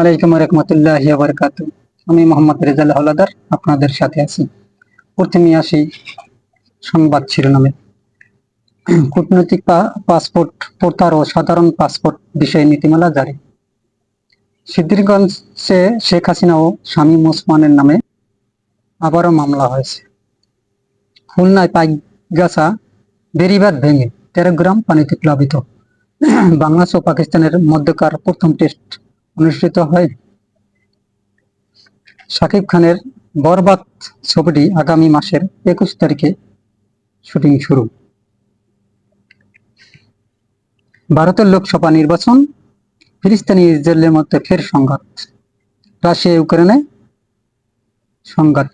আলাইকুম রহমতুল্লাহ বরকাত আমি মোহাম্মদ রেজাল হলাদার, আপনাদের সাথে আছি। প্রথমে আসি সংবাদ শিরোনামে। কূটনৈতিক পাসপোর্ট প্রতার ও সাধারণ পাসপোর্ট বিষয়ে নীতিমালা জারি। সিদ্ধিরগঞ্জে শেখ হাসিনা ও শামীম ওসমানের নামে আবারও মামলা হয়েছে। খুলনায় পাইগাছা বেরিবাদ ভেঙে তেরো গ্রাম পানিতে প্লাবিত। বাংলাদেশ ও পাকিস্তানের মধ্যকার প্রথম টেস্ট অনুষ্ঠিত হয়। শাকিব খানের বরবাদ ছবিটি আগামী মাসের একুশ তারিখে শুটিং শুরু। ভারতের লোকসভা নির্বাচন, ফিলিস্তিনি ইসরায়েলের মধ্যে ফের সংঘাত, রাশিয়া, ইউক্রেনে সংঘাত।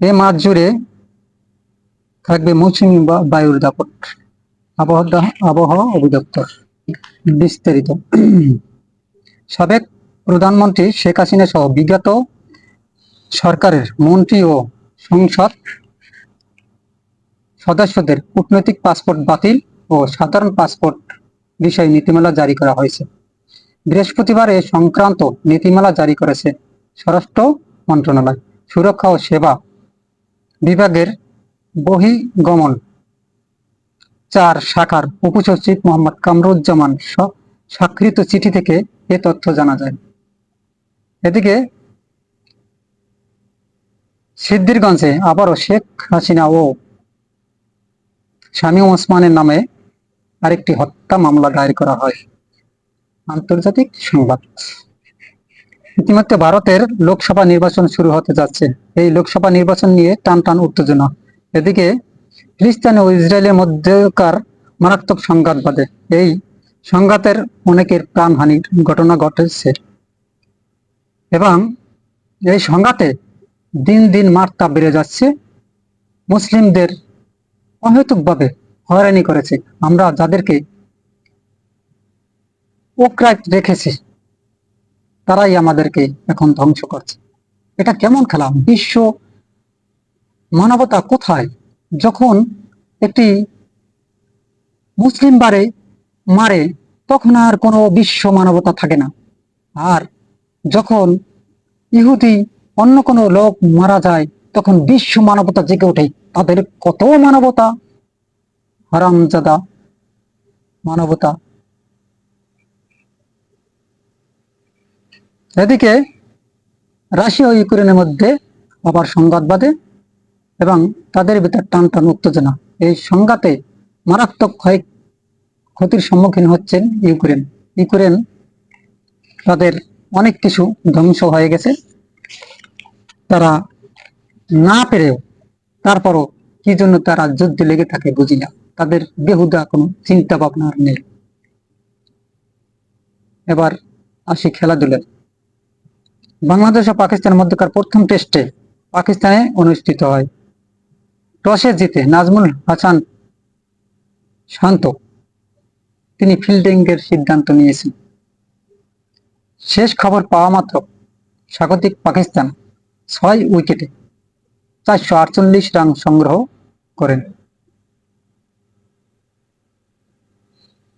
এ মাস জুড়ে থাকবে মৌসুমী বায়ুর দাপট, আবহাওয়া আবহাওয়া অধিদপ্তর। বিস্তারিত। সাবেক প্রধানমন্ত্রী শেখ হাসিনা সহ বিগত সরকারের মন্ত্রী ও সংসদ সদস্যদের কূটনৈতিক পাসপোর্ট বাতিল ও সাধারণ পাসপোর্ট বিষয়ে নীতিমালা জারি করা হয়েছে। বৃহস্পতিবার এ সংক্রান্ত নীতিমালা জারি করেছে স্বরাষ্ট্র মন্ত্রণালয়। সুরক্ষা ও সেবা বিভাগের বহিগমন চার শাখার উপসচিব মোহাম্মদ কামরুজ্জামান স্বাক্ষরিত চিঠি থেকে এ তথ্য জানা যায়। এদিকে সিদ্ধিরগঞ্জে আবারও শেখ হাসিনা ও শামীম ওসমানের নামে আরেকটি হত্যা মামলা দায়ের করা হয়। আন্তর্জাতিক সংবাদ। ইতিমধ্যে ভারতের লোকসভা নির্বাচন শুরু হতে যাচ্ছে। এই লোকসভা নির্বাচন নিয়ে টান টান উত্তেজনা। এদিকে ফিলিস্তিন ও ইসরায়েলের মধ্যেকার মারাত্মক সংঘাত বাদে এই সংঘাতের অনেকের প্রাণহানির ঘটনা ঘটেছে। এবং এই সংঘাতে দিন দিন মাত্রা বেড়ে যাচ্ছে। মুসলিমদের অহেতুকভাবে হয়রানি করেছে। আমরা যাদেরকে ওকরাত রেখেছি, তারাই আমাদেরকে এখন ধ্বংস করছে। এটা কেমন খেলা? বিশ্ব মানবতা কোথায়? যখন একটি মুসলিম বারে মারে, তখন আর কোনো বিশ্ব মানবতা থাকে না। আর যখন ইহুদি অন্য কোনো লোক মারা যায়, তখন বিশ্ব মানবতা জেগে ওঠে। তাদের কত মানবতা? হারামজাদা মানবতা। এদিকে রাশিয়া ইউক্রেনের মধ্যে আবার সংঘাত বাঁধে এবং তাদের ভিতর টান টান উত্তেজনা। এই সংঘাতে মারাত্মক ক্ষয় ক্ষতির সম্মুখীন হচ্ছেন ইউক্রেন। ইউক্রেন তাদের অনেক কিছু ধ্বংস হয়ে গেছে। তারা না পেরেও তারপরও কি জন্য তারা যুদ্ধে লেগে থাকে বুঝি না। তাদের বেহুদা কোনো চিন্তা ভাবনা আর নেই। এবার আসি খেলাধুলায়। বাংলাদেশ ও পাকিস্তানের মধ্যকার প্রথম টেস্টে পাকিস্তানে অনুষ্ঠিত হয়। টসে জিতে নাজমুল হাসান শান্ত। তিনি ফিল্ডিং এর সিদ্ধান্ত নিয়েছেন। শেষ খবর পাওয়া মাত্র স্বাগতিক পাকিস্তান ছয় উইকেটে চারশো আটচল্লিশ রান সংগ্রহ করেন।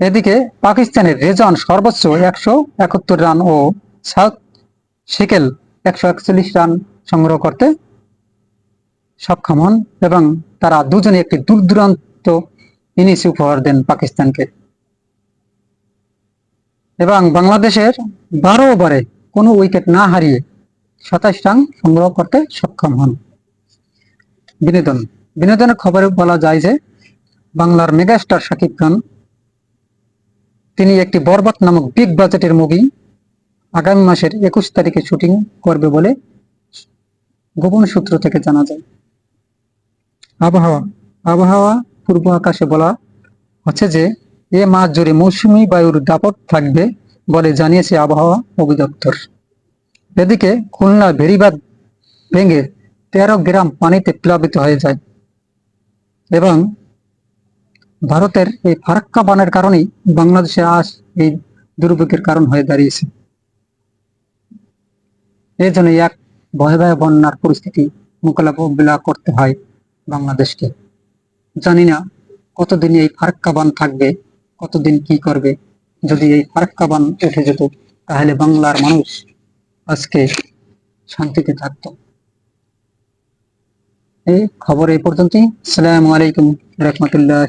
এদিকে পাকিস্তানের রেজন সর্বোচ্চ একশো একাত্তর রান ও সাউথ শিকেল একশো একচল্লিশ রান সংগ্রহ করতে সক্ষম হন এবং তারা দুজনে একটি দূর দূরান্ত ইনিংস উপহার দেন পাকিস্তানকে। এবং বাংলাদেশের বারো ওভারে কোনো উইকেট না হারিয়ে সাতাশ রান সংগ্রহ করতে সক্ষম হন। বিনোদন। বিনোদনের খবরে বলা যায় যে, বাংলার মেগাস্টার শাকিব খান, তিনি একটি বরবাদ নামক বিগ বাজেটের মুভি আগামী মাসের একুশ তারিখে শুটিং করবে বলে গোপন সূত্র থেকে জানা যায়। আবহাওয়া। আবহাওয়া পূর্ব আকাশে বলা হচ্ছে যে, এ মাস জুড়ে মৌসুমি বায়ুর দাপট থাকবে বলে জানিয়েছে আবহাওয়া অধিদপ্তর। এদিকে খুলনা ভেরিবাদ ভেঙে তেরো গ্রাম পানিতে প্লাবিত হয়ে যায় এবং ভারতের এই ফারাক্কা বানের কারণেই বাংলাদেশে আজ এই দুর্ভোগের কারণ হয়ে দাঁড়িয়েছে। এই জন্য এক ভয়াবহ বন্যার পরিস্থিতি মোকাবিলা করতে হয়। বাংলাদেশকে। জানি না কতদিন এই ফারাক্কাবান থাকবে, কতদিন কি করবে। যদি এই ফারাক্কাবান উঠে যেত, তাহলে বাংলার মানুষ আজকে শান্তিতে থাকত। এই খবর এই পর্যন্তই। আসসালামু আলাইকুম রহমতুল্লাহ।